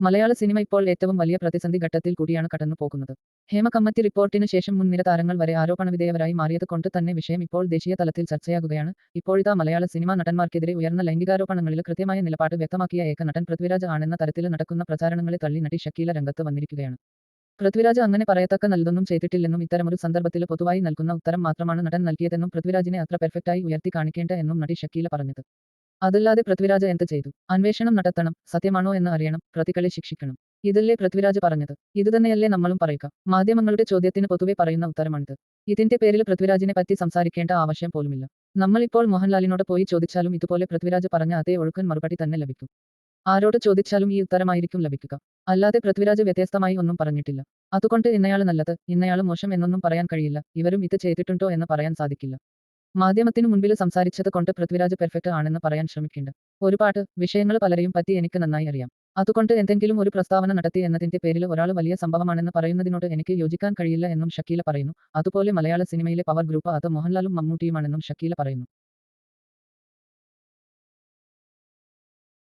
മലയാള cinema ഇപ്പോൾ ഏറ്റവും വലിയ പ്രതിസന്ധി ഘട്ടത്തിൽ കൂടിയാണ് കടന്നു പോകുന്നത്. ഹേമ റിപ്പോർട്ടിന് ശേഷം മുൻനിര താരങ്ങൾ വരെ ആരോപണവിധേയവരായി മാറിയത് കൊണ്ട് തന്നെ വിഷയം ഇപ്പോൾ ദേശീയ തലത്തിൽ ചർച്ചയാകുകയാണ്. ഇപ്പോഴിതാ മലയാള സിനിമാ നടന്മാർക്കെതിരെ ഉയർന്ന ലൈംഗികാരോപണങ്ങളിൽ കൃത്യമായ നിലപാട് വ്യക്തമാക്കിയ ഏക നടൻ പൃഥ്വിരാജ് ആണെന്ന തരത്തിൽ നടക്കുന്ന പ്രചാരണങ്ങളെ തള്ളി നടി ഷക്കീല രംഗത്ത് വന്നിരിക്കുകയാണ്. പൃഥ്വിരാജ് അങ്ങനെ പറയത്തക്ക നൽകുന്നും ചെയ്തിട്ടില്ലെന്നും ഇത്തരമൊരു സന്ദർഭത്തിൽ പൊതുവായി നൽകുന്ന ഉത്തരം മാത്രമാണ് നടൻ നൽകിയതെന്നും പൃഥ്വിരാജിനെ അത്ര പെർഫെക്റ്റായി ഉയർത്തി കാണിക്കേണ്ട എന്നും നടി ഷക്കീല പറഞ്ഞത്. അതല്ലാതെ പൃഥ്വിരാജ് എന്ത് ചെയ്തു? അന്വേഷണം നടത്തണം സത്യമാണോ എന്ന് അറിയണം പ്രതികളെ ശിക്ഷിക്കണം. ഇതല്ലേ പൃഥ്വിരാജ് പറഞ്ഞത്. ഇതുതന്നെയല്ലേ നമ്മളും പറയുക. മാധ്യമങ്ങളുടെ ചോദ്യത്തിന് പൊതുവെ പറയുന്ന ഉത്തരമാണിത്. ഇതിന്റെ പേരിൽ പൃഥ്വിരാജിനെ പറ്റി സംസാരിക്കേണ്ട ആവശ്യം പോലുമില്ല. നമ്മളിപ്പോൾ മോഹൻലാലിനോട് പോയി ചോദിച്ചാലും ഇതുപോലെ പൃഥ്വിരാജ് പറഞ്ഞ അതേ ഒഴുക്കൻ മറുപടി തന്നെ ലഭിക്കും. ആരോട് ചോദിച്ചാലും ഈ ഉത്തരമായിരിക്കും ലഭിക്കുക. അല്ലാതെ പൃഥ്വിരാജ് വ്യത്യസ്തമായി ഒന്നും പറഞ്ഞിട്ടില്ല. അതുകൊണ്ട് ഇന്നയാൾ നല്ലത് ഇന്നയാൾ മോശം എന്നൊന്നും പറയാൻ കഴിയില്ല. ഇവരും ഇത് ചെയ്തിട്ടുണ്ടോ എന്ന് പറയാൻ സാധിക്കില്ല. മാധ്യമത്തിനു മുൻപിൽ സംസാരിച്ചത് കൊണ്ട് പൃഥ്വിരാജ് പെർഫെക്റ്റ് ആണെന്ന് പറയാൻ ശ്രമിക്കേണ്ട ഒരുപാട് വിഷയങ്ങൾ പലരെയും പറ്റി എനിക്ക് നന്നായി അറിയാം. അതുകൊണ്ട് എന്തെങ്കിലും ഒരു പ്രസ്താവന നടത്തി എന്നതിന്റെ പേരിൽ ഒരാൾ വലിയ സംഭവമാണെന്ന് പറയുന്നതിനോട് എനിക്ക് യോജിക്കാൻ കഴിയില്ല എന്നും ഷക്കീല പറയുന്നു. അതുപോലെ മലയാള സിനിമയിലെ പവർ ഗ്രൂപ്പ് അത് മോഹൻലാലും മമ്മൂട്ടിയുമാണെന്നും ഷക്കീല പറയുന്നു.